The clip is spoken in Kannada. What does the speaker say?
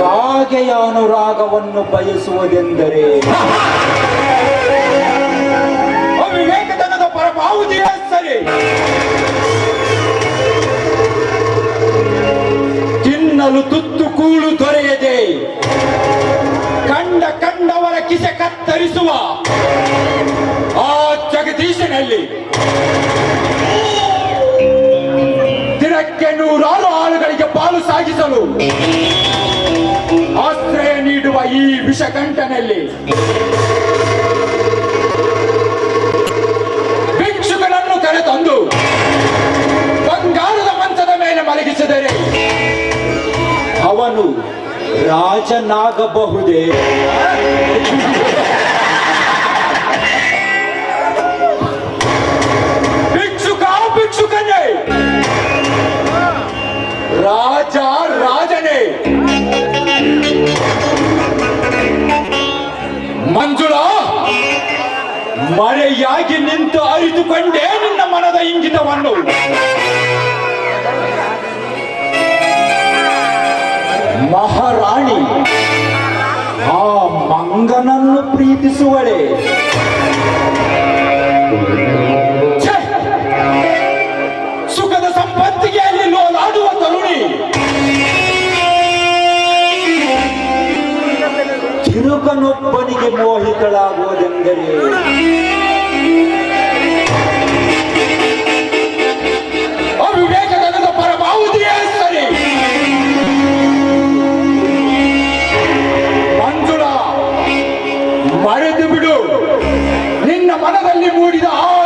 ಕಾಗೆಯ ಅನುರಾಗವನ್ನು ಬಯಸುವುದೆಂದರೆ? ಅವಿವೇಕತನದ ಪರಮಾವಧಿಯೇ ಸರಿ ತಿನ್ನಲು ತುತ್ತು ಕೂಳು ದೊರೆಯದೆ ಕಂಡ ಕಂಡವರ ಕಿಸೆ ಕತ್ತರಿಸುವ ಆ ಜಗದೀಶನಲ್ಲಿ. ನೂರಾರು ಆಳುಗಳಿಗೆ ಪಾಲು ಸಾಗಿಸಲು ಆಶ್ರಯ ನೀಡುವ ಈ ವಿಷಕಂಠನಲ್ಲಿ ಭಿಕ್ಷುಗಳನ್ನು ಕರೆತಂದು ಬಂಗಾರದ ಮಂಚದ ಮೇಲೆ ಮಲಗಿಸಿದರೆ ಅವನು ರಾಜನಾಗಬಹುದೇ? ಮಂಜುಳ ಮಳೆಯಾಗಿ ನಿಂತು ಅರಿತುಕೊಂಡೇ ನಿನ್ನ ಮನದ ಇಂಗಿತವನ್ನು. ಮಹಾರಾಣಿ ಆ ಮಂಗನನ್ನು ಪ್ರೀತಿಸುವಳೆ. ಇರುಕನೊಬ್ಬನಿಗೆ ಮೋಹಿತಳಾಗುವುದೆಂದರೆ? ಸರಿ. ಮರೆತು ಬಿಡು. ನಿನ್ನ ಮನದಲ್ಲಿ ಮೂಡಿದ ಆ